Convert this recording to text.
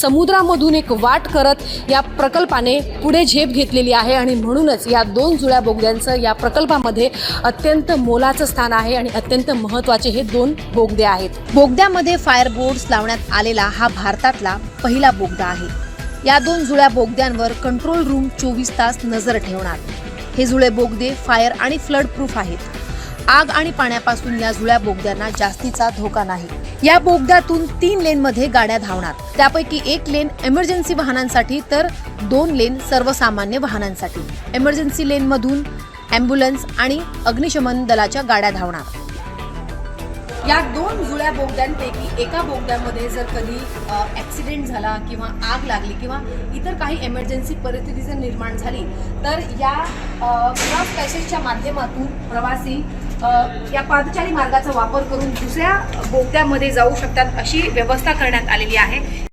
समुद्रामधून एक वाट करत या प्रकल्पाने पुढे झेप घेतलेली आहे आणि म्हणूनच या दोन जुळ्या बोगद्यांचं या प्रकल्पामध्ये अत्यंत मोलाचं स्थान आहे आणि अत्यंत महत्त्वाचे हे दोन बोगदे आहेत. बोगद्यामध्ये फायर बोर्ड्स लावण्यात आलेला हा भारतातला पहिला बोगदा आहे. या दोन जुळ्या बोगद्यांवर कंट्रोल रूम चोवीस तास नजर ठेवणार. हे जुळे बोगदे फायर आणि फ्लड प्रूफ आहेत. आग आणि पाण्यापासून या जुळ्या बोगद्यांना जास्तीचा धोका नाही. या बोगद्यातून तीन लेनमध्ये गाड्या धावणार. त्यापैकी एक लेन एमर्जन्सी वाहनांसाठी तर दोन लेन सर्वसामान्य वाहनांसाठी. एमर्जन्सी लेनमधून ॲम्ब्युलन्स आणि अग्निशमन दलाच्या गाड्या धावणार. या दोन जुळ्या बोगद्यांपैकी एका बोगद्यामध्ये जर कधी ॲक्सिडेंट झाला किंवा आग लागली किंवा इतर काही एमर्जन्सी परिस्थिती जर निर्माण झाली तर या क्रॉस पॅसेजच्या माध्यमातून प्रवासी या पादचारी मार्गाचा वापर करून दुसऱ्या बोगद्यामध्ये जाऊ शकतात अशी व्यवस्था करण्यात आलेली आहे.